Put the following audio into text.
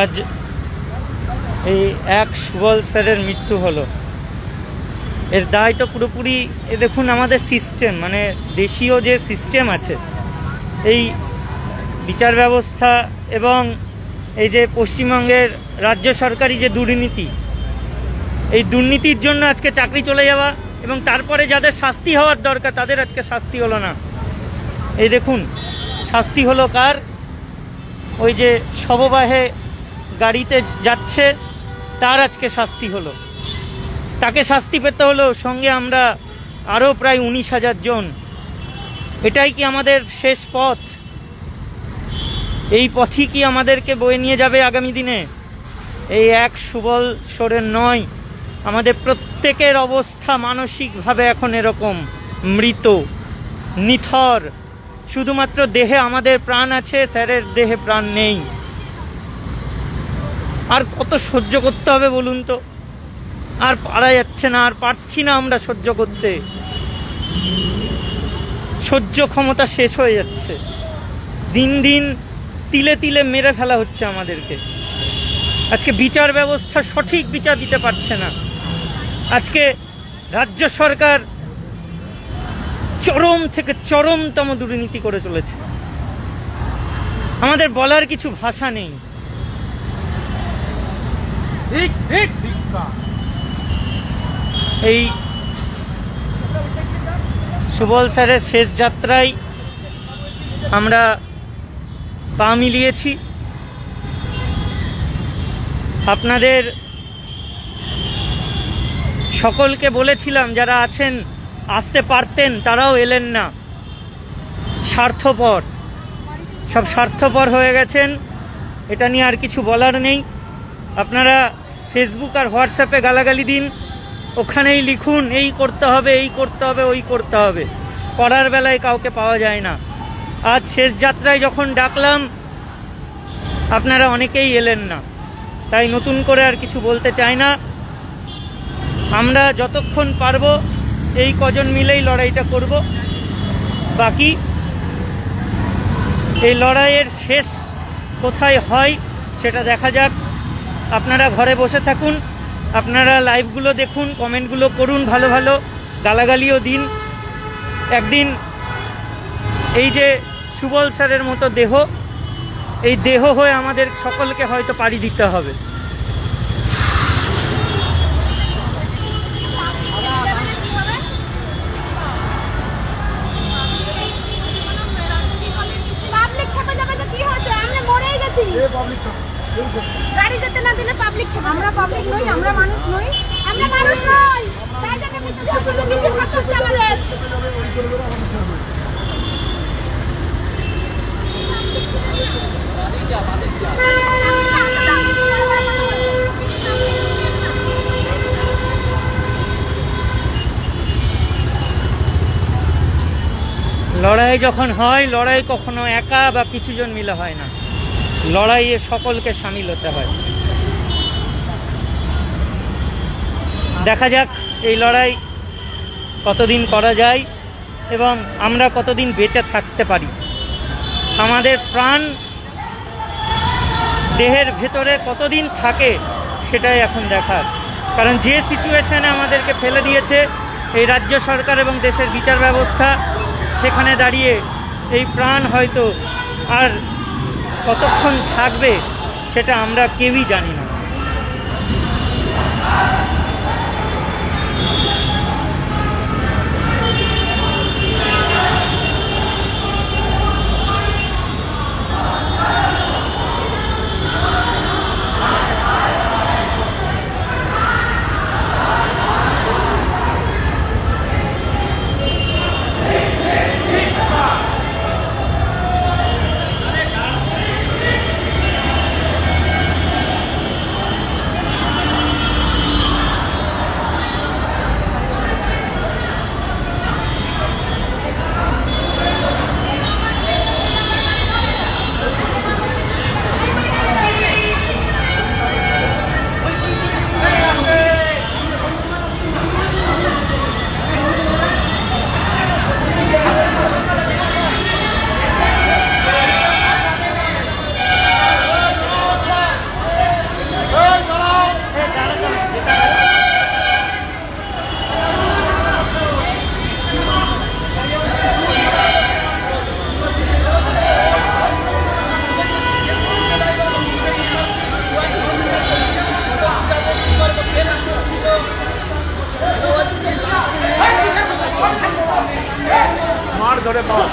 আজ এই এক সুবল স্যারের মৃত্যু হলো। এর দায় তো পুরোপুরি, এ দেখুন আমাদের সিস্টেম মানে দেশীয় যে সিস্টেম আছে, এই বিচার ব্যবস্থা এবং এই যে পশ্চিমবঙ্গের রাজ্য সরকারি যে দুর্নীতি, এই দুর্নীতির জন্য আজকে চাকরি চলে যাওয়া এবং তারপরে যাদের শাস্তি হওয়ার দরকার, তাদের আজকে শাস্তি হলো না। এই দেখুন, শাস্তি হলো কার? ওই যে শববাহে গাড়িতে যাচ্ছে, তার আজকে শাস্তি হলো। তাকে শাস্তি পেতে হলো সঙ্গে আমরা আরও প্রায় উনিশ হাজার জন। এটাই কি আমাদের শেষ পথ? এই পথই কি আমাদেরকে বয়ে নিয়ে যাবে আগামী দিনে? এই এক সুবল সোরেন নয়, আমাদের প্রত্যেকের অবস্থা মানসিকভাবে এখন এরকম। মৃত, নিথর, শুধুমাত্র দেহে আমাদের প্রাণ আছে, স্যারের দেহে প্রাণ নেই। আর কত সহ্য করতে হবে বলুন তো? আর পারা যাচ্ছে না, আর পারছি না আমরা সহ্য করতে। সহ্য ক্ষমতা শেষ হয়ে যাচ্ছে। দিন দিন তিলে তিলে মেরে ফেলা হচ্ছে আমাদেরকে। আজকে বিচার ব্যবস্থা সঠিক বিচার দিতে পারছে না। আজকে রাজ্য সরকার চরম থেকে চরমতম দুর্নীতি করে চলেছে। আমাদের বলার কিছু ভাষা নেই। এই সুবল স্যারের শেষ যাত্রায় আমরা পা মিলিয়েছি। আপনাদের সকলকে বলেছিলাম, যারা আছেন, আসতে পারতেন, তারাও এলেন না। স্বার্থপর। সব স্বার্থপর হয়ে গেছেন। এটা নিয়ে আর কিছু বলার নেই। আপনারা ফেসবুক আর হোয়াটসঅ্যাপে গালাগালি দিন। ওখানেই লিখুন, এই করতে হবে, এই করতে হবে, ওই করতে হবে। করার বেলায় কাউকে পাওয়া যায় না। আজ শেষ যাত্রায় যখন ডাকলাম, আপনারা অনেকেই এলেন না। তাই নতুন করে আর কিছু বলতে চাই না। আমরা যতক্ষণ পারব, এই কজন মিলেই লড়াইটা করব। বাকি, এই লড়াইয়ের শেষ কোথায় হয়, সেটা দেখা যাক। আপনারা ঘরে বসে থাকুন আপনারা লাইভগুলো দেখুন কমেন্টগুলো করুন ভালো ভালো গালাগালিও দিন। একদিন এই যে সুবল স্যারের মতো দেহ এই দেহ হয়ে আমাদের সকলকে হয়তো পাড়ি দিতে হবে। পাবলিক গাড়ি যেতে না দিলে পাবলিক আমরা পাবলিক নই, আমরা মানুষ নই। আমরা মানুষ নই! লড়াই যখন হয়, লড়াই কখনো একা বা কিছুজন মিলে হয় না। লড়াইয়ে সকলকে সামিল হতে হয়। দেখা যাক এই লড়াই কতদিন করা যায় এবং আমরা কতদিন বেঁচে থাকতে পারি। আমাদের প্রাণ দেহের ভেতরে কতদিন থাকে সেটাই এখন দেখার। কারণ যে সিচুয়েশানে আমাদেরকে ফেলে দিয়েছে এই রাজ্য সরকার এবং দেশের বিচার ব্যবস্থা, সেখানে দাঁড়িয়ে এই প্রাণ হয়তো আর কতক্ষণ থাকবে সেটা আমরা কেউই জানি না। ধরে পাওয়া